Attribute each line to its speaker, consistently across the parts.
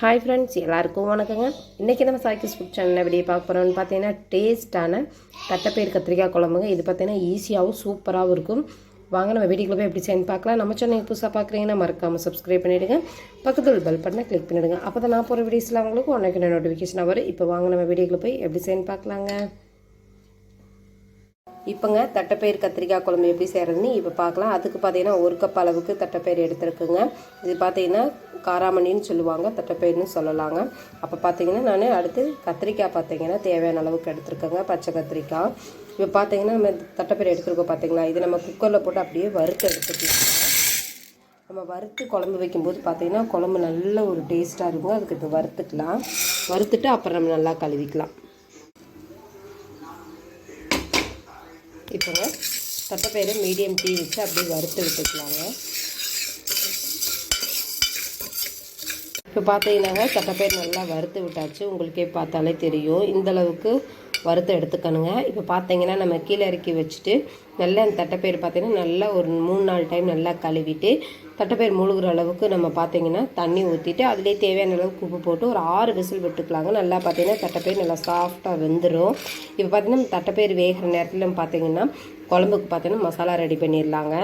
Speaker 1: Hi friends எல்லாருக்கும் வணக்கங்க. இன்றைக்கி நம்ம சாய்க்கிஸ் ஃபுட் சேனலில் எப்படி பார்க்க போகிறோம்னு பார்த்தீங்கன்னா டேஸ்ட்டான தட்டைப்பயிர் கத்திரிக்காய் குழம்புங்க. இது பார்த்தீங்கன்னா ஈஸியாகவும் சூப்பராகவும் இருக்கும். வாங்க நம்ம வீடியோக்குள்ள போய் எப்படி சேர்ந்து பார்க்கலாம். நம்ம சேனல் புதுசாக பார்க்குறீங்கன்னா மறக்காமல் சப்ஸ்கிரைப் பண்ணிவிடுங்க பக்கத்தில் பெல் பட்டனை கிளிக் பண்ணிவிடுங்க அப்போ தான் நான் போகிற வீடியோஸில் அவங்களுக்கு உனக்கு நோட்டிஃபிகேஷன் வரும். இப்போ வாங்க நம்ம வீடியோக்குள்ள போய் எப்படி சேர்ந்து பார்க்கலாங்க. இப்போங்க தட்டைப்பயிர் கத்திரிக்காய் குழம்பு எப்படி செய்கிறதுன்னு இப்போ பார்க்கலாம். அதுக்கு பார்த்தீங்கன்னா ஒரு கப் அளவுக்கு தட்டைப்பயிர் எடுத்துருக்குங்க. இது பார்த்தீங்கன்னா காராமணின்னு சொல்லுவாங்க தட்டைப்பயிர்னு சொல்லலாங்க. அப்போ பார்த்தீங்கன்னா நான் அடுத்து கத்திரிக்காய் பார்த்தீங்கன்னா தேவையான அளவுக்கு எடுத்துருக்கேங்க பச்சை கத்திரிக்காய். இப்போ பார்த்தீங்கன்னா நம்ம தட்டைப்பயிர் எடுத்துருக்கோம் பார்த்தீங்களா? இது நம்ம குக்கரில் போட்டு அப்படியே வறுத்து எடுத்துக்கலாம் நம்ம வறுத்து குழம்பு வைக்கும்போது பார்த்தீங்கன்னா குழம்பு நல்ல ஒரு டேஸ்ட்டாக இருக்கும் அதுக்கு இப்போ வறுத்துக்கலாம். வறுத்துட்டு அப்புறம் நம்ம நல்லா கழுவிக்கலாம். இப்போங்க தட்டைப்பயிறு மீடியம் டீ வச்சு அப்படியே வறுத்து விட்டுக்கலாங்க. இப்போ பார்த்தீங்கன்னாங்க தட்டைப்பயிறு நல்லா வறுத்து விட்டாச்சு. உங்களுக்கே பார்த்தாலே தெரியும். இந்த அளவுக்கு வறுத்து எடுத்துக்கணுங்க. இப்போ பார்த்தீங்கன்னா நம்ம கீழே இறக்கி வச்சுட்டு நல்லா அந்த தட்டைப்பயிறு பார்த்தீங்கன்னா நல்லா ஒரு மூணு நாலு டைம் நல்லா கழுவிட்டு தட்டைப்பயிர் முழுகிற அளவுக்கு நம்ம பார்த்தீங்கன்னா தண்ணி ஊற்றிட்டு அதிலே தேவையான அளவுக்கு உப்பு போட்டு ஒரு ஆறு விசில் விட்டுக்கலாங்க. நல்லா பார்த்தீங்கன்னா தட்டைப்பயிர் நல்லா சாஃப்டாக வெந்துடும் இப்போ பார்த்தீங்கன்னா தட்டைப்பயிர் வேகிற நேரத்தில் பார்த்தீங்கன்னா குழம்புக்கு பார்த்தீங்கன்னா மசாலா ரெடி பண்ணிடலாங்க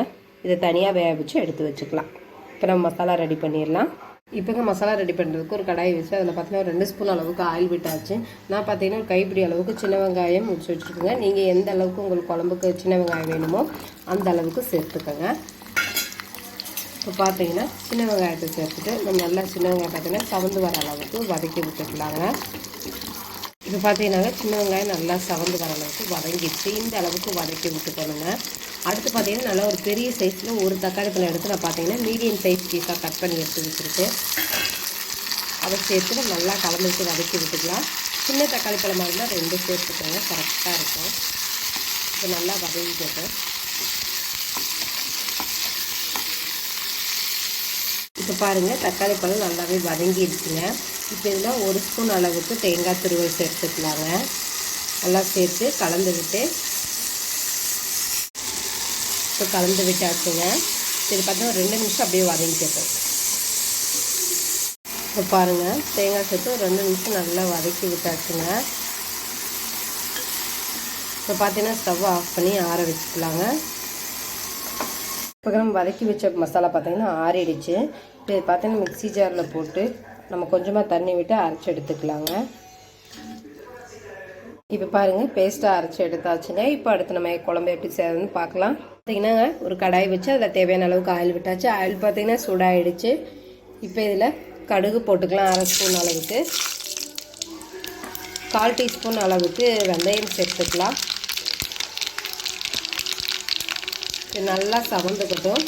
Speaker 1: இதை தனியாக வேக வச்சு எடுத்து வச்சுக்கலாம். இப்போ நம்ம மசாலா ரெடி பண்ணிடலாம் இப்போங்க மசாலா ரெடி பண்ணுறதுக்கு ஒரு கடாயை வச்சு அதில் பார்த்தீங்கன்னா ஒரு ரெண்டு ஸ்பூன் அளவுக்கு ஆயில் விட்டாச்சு. நான் பார்த்தீங்கன்னா ஒரு கைப்பிடி அளவுக்கு சின்ன வெங்காயம் முடிச்சு வச்சுருக்கோங்க. நீங்கள் எந்த அளவுக்கு உங்களுக்கு குழம்புக்கு சின்ன வெங்காயம் வேணுமோ அந்த அளவுக்கு சேர்த்துக்கோங்க. இப்போ பார்த்தீங்கன்னா சின்ன வெங்காயத்தை சேர்த்துட்டு நம்ம நல்லா சின்ன வெங்காயம் பார்த்தீங்கன்னா சவந்து வர அளவுக்கு வதக்கி விட்டுக்கலாங்க. இப்போ பார்த்தீங்கன்னா சின்ன வெங்காயம் நல்லா சவந்து வர அளவுக்கு வதங்கிடுச்சு. இந்த அளவுக்கு வதக்கி விட்டுக்கணுங்க. அடுத்து பார்த்தீங்கன்னா நல்லா ஒரு பெரிய சைஸில் ஒரு தக்காளி பழம் எடுத்து நான் பார்த்தீங்கன்னா மீடியம் சைஸ் பீஸாக கட் பண்ணி எடுத்து வச்சுருக்கேன். அதை சேர்த்து நல்லா கலந்துட்டு வதக்கி விட்டுக்கலாம். சின்ன தக்காளி பழமாக இருந்தால் ரெண்டு சேர்த்துக்கோங்க கரெக்டாக இருக்கும். இப்போ நல்லா வதங்கிக்கட்டும். இப்போ பாருங்கள் தக்காளி பழம் நல்லாவே வதங்கிடுச்சுங்க. இப்போ இதில் ஒரு ஸ்பூன் அளவுக்கு தேங்காய் துருவல் சேர்த்துக்கலாங்க. நல்லா சேர்த்து கலந்து விட்டு இப்போ கலந்து விட்டாச்சுங்க. சரி பார்த்தா ஒரு ரெண்டு நிமிஷம் அப்படியே வதங்கிக்கட்டும் இப்போ பாருங்கள் தேங்காய் சேர்த்து ஒரு ரெண்டு நிமிஷம் நல்லா வதக்கி விட்டாச்சுங்க. இப்போ பார்த்தீங்கன்னா ஸ்டவ் ஆஃப் பண்ணி ஆற வச்சுக்கலாங்க. இப்போ நம்ம வதக்கி வச்ச மசாலா பார்த்தீங்கன்னா ஆறிடுச்சு. இப்போ பார்த்தீங்கன்னா மிக்ஸி ஜாரில் போட்டு நம்ம கொஞ்சமாக தண்ணி விட்டு அரைச்சி எடுத்துக்கலாங்க. இப்போ பாருங்கள் பேஸ்ட்டாக அரைச்சி எடுத்தாச்சுங்க. இப்போ அடுத்து நம்ம குழம்பு எப்படி செய்யறதுன்னு பார்க்கலாம். பார்த்தீங்கன்னா ஒரு கடாய் வச்சு அதில் தேவையான அளவுக்கு ஆயில் விட்டாச்சு. ஆயில் பார்த்தீங்கன்னா சூடாகிடுச்சு இப்போ இதில் கடுகு போட்டுக்கலாம் அரை ஸ்பூன் அளவுக்கு. கால் டீஸ்பூன் அளவுக்கு வெந்தயம் சேர்த்துக்கலாம். இது நல்லா சவந்துக்கட்டும்.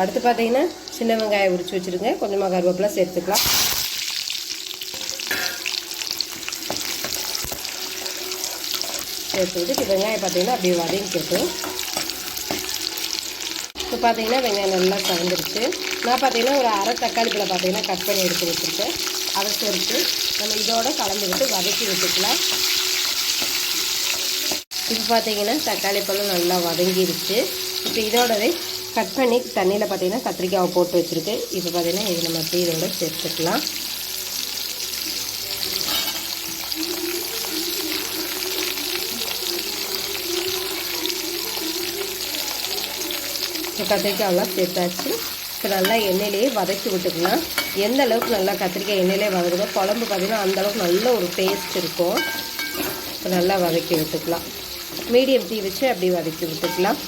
Speaker 1: அடுத்து பார்த்தீங்கன்னா சின்ன வெங்காயம் உரிச்சு வச்சுருங்க. கொஞ்சமாக கருவேப்பிலை சேர்த்துக்கலாம். சேர்த்து விட்டு வெங்காயம் பார்த்தீங்கன்னா அப்படியே வதங்கிக்கட்டும் இப்போ பார்த்தீங்கன்னா வெங்காயம் நல்லா கலந்துருச்சு. நான் பார்த்தீங்கன்னா ஒரு அரை தக்காளி பழம் பார்த்தீங்கன்னா கட் பண்ணி எடுத்து வச்சுருக்கேன். அதை சேர்த்து நம்ம இதோட கலந்து விட்டு வதக்கி விட்டுக்கலாம். இப்போ பார்த்தீங்கன்னா தக்காளி பழம் நல்லா வதங்கிருச்சு. இப்போ இதோடவே கட் பண்ணி தண்ணியில் பார்த்தீங்கன்னா கத்திரிக்காவை போட்டு வச்சுருக்கு இப்போ பார்த்தீங்கன்னா இது நம்ம அப்படியே இதோட சேர்த்துக்கலாம். கத்திரிக்காயெல்லாம் சேர்த்தாச்சு. இப்போ நல்லா எண்ணெயிலேயே வதக்கி விட்டுக்கலாம். எந்த அளவுக்கு நல்லா கத்திரிக்காய் எண்ணெயிலே வதக்குதோ குழம்பு பார்த்திங்கன்னா அந்தளவுக்கு நல்ல ஒரு டேஸ்ட் இருக்கும். இப்போ நல்லா வதக்கி விட்டுக்கலாம். மீடியம் தீ வச்சு அப்படியே வதக்கி விட்டுக்கலாம்.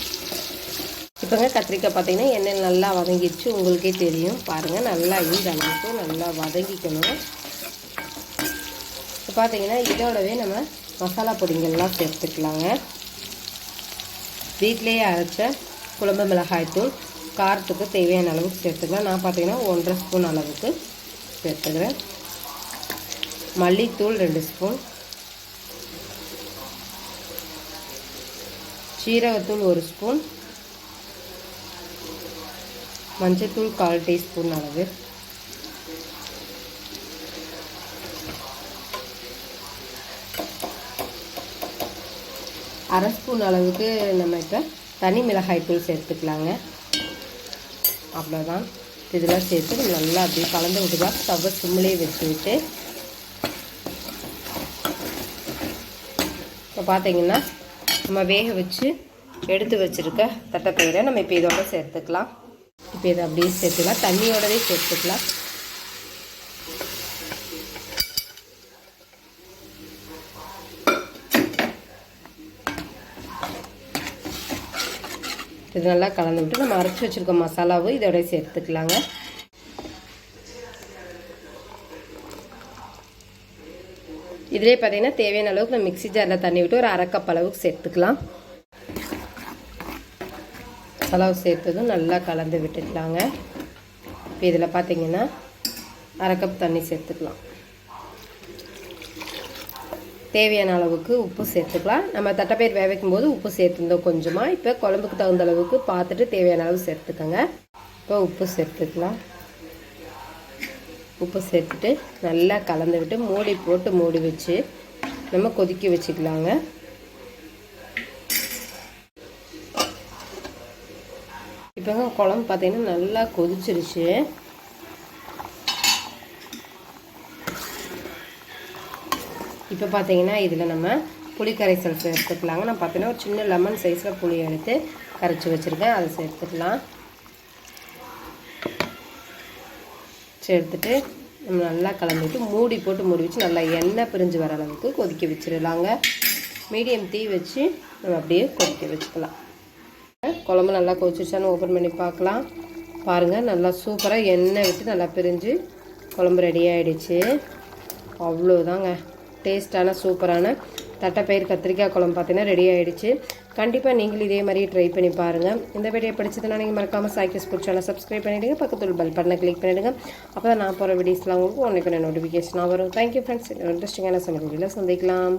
Speaker 1: இப்போங்க கத்திரிக்காய் பார்த்தீங்கன்னா எண்ணெய் நல்லா வதங்கிடுச்சு. உங்களுக்கே தெரியும். பாருங்கள் நல்லா இந்த அளவுக்கு நல்லா வதங்கிக்கணும். இப்போ பார்த்தீங்கன்னா இதோடவே நம்ம மசாலா பொடிங்கள்லாம் சேர்த்துக்கலாங்க. வீட்டிலேயே அரைச்ச குழம்பு மிளகாய்த்தூள் காரத்துக்கு தேவையான அளவுக்கு சேர்த்துக்கலாம். நான் பார்த்தீங்கன்னா ஒன்றரை ஸ்பூன் அளவுக்கு சேர்த்துக்கிறேன். மல்லித்தூள் ரெண்டு ஸ்பூன். சீரகத்தூள் ஒரு ஸ்பூன். மஞ்சத்தூள் கால் டீஸ்பூன் அளவு. அரை ஸ்பூன் அளவுக்கு நம்ம இப்போ தனி மிளகாய் தூள் சேர்த்துக்கலாங்க. அவ்வளோதான் இதெல்லாம் சேர்த்து நம்ம நல்லா அப்படியே கலந்து விட்டுதா ஸ்டவ்வை சிம்லேயே வச்சுக்கிட்டு இப்போ பார்த்தீங்கன்னா நம்ம வேக வச்சு எடுத்து வச்சுருக்க தட்டைப்பயிரை நம்ம இப்போ இதோட சேர்த்துக்கலாம். இப்போ இதை அப்படியே சேர்த்துக்கலாம். தண்ணியோடவே சேர்த்துக்கலாம். இது நல்லா கலந்து விட்டு நம்ம அரைச்சி வச்சுருக்க மசாலாவும் இதோட சேர்த்துக்கலாங்க. இதிலே பார்த்தீங்கன்னா தேவையான அளவுக்கு நம்ம மிக்ஸி ஜாரில் தண்ணி விட்டு ஒரு அரை கப் அளவுக்கு சேர்த்துக்கலாம். மசாலாவை சேர்த்ததும் நல்லா கலந்து விட்டுக்கலாங்க. இப்போ இதில் பார்த்தீங்கன்னா அரை கப் தண்ணி சேர்த்துக்கலாம். தேவையான அளவுக்கு உப்பு சேர்த்துக்கலாம். நம்ம தட்டைப்பயிர் வேக வைக்கும் போது உப்பு சேர்த்துருந்தோம் கொஞ்சமாக இப்போ குழம்புக்கு தகுந்த அளவுக்கு பார்த்துட்டு தேவையான அளவு சேர்த்துக்கோங்க. இப்போ உப்பு சேர்த்துக்கலாம். உப்பு சேர்த்துட்டு நல்லா கலந்து விட்டு மூடி போட்டு மூடி வச்சு நம்ம கொதிக்க வச்சுக்கலாங்க. இப்போங்க குழம்பு பார்த்தீங்கன்னா நல்லா கொதிச்சிருச்சு. இப்போ பார்த்தீங்கன்னா இதில் நம்ம புளி கரைசல் சேர்த்துக்கலாங்க. நான் பார்த்தீங்கன்னா ஒரு சின்ன லெமன் சைஸில் புளி எடுத்து கரைச்சி வச்சுருக்கேன். அதை சேர்த்துக்கலாம். சேர்த்துட்டு நம்ம நல்லா கலந்துட்டு மூடி போட்டு மூடி வச்சு நல்லா எண்ணெய் பிரிஞ்சு வர அளவுக்கு கொதிக்க வச்சிடலாங்க மீடியம் தீ வச்சு நம்ம அப்படியே கொதிக்க வச்சுக்கலாம். குழம்பு நல்லா கொதிச்சிருச்சான்னு ஓப்பன் பண்ணி பார்க்கலாம். பாருங்கள் நல்லா சூப்பராக எண்ணெய் விட்டு நல்லா பிரிஞ்சு குழம்பு ரெடி ஆகிடுச்சு அவ்வளோதாங்க டேஸ்ட்டான சூப்பரான தட்டைப்பயிர் கத்திரிக்காய் குழம்பு பார்த்தீங்கன்னா ரெடி ஆகிடுச்சு கண்டிப்பாக நீங்களும் இதே மாதிரி ட்ரை பண்ணி பாருங்கள் இந்த வீடியோ பிடிச்சதுன்னா நீங்கள் மறக்காமல் சாய்க்கஸ் ஃபுட் சேனல் சப்ஸ்கிரைப் பண்ணிவிடுங்க பக்கத்தில் பெல் பட்டனை கிளிக் பண்ணிவிடுங்க அப்போ தான் நான் போகிற வீடியோஸ்லாம் உங்களுக்கு உனக்கு நோட்டிஃபிகேஷனாக வரும். தேங்க்யூ ஃப்ரெண்ட்ஸ் இன்ட்ரெஸ்டிங்கான சமையல் வீடியோவில் சந்திக்கலாம்.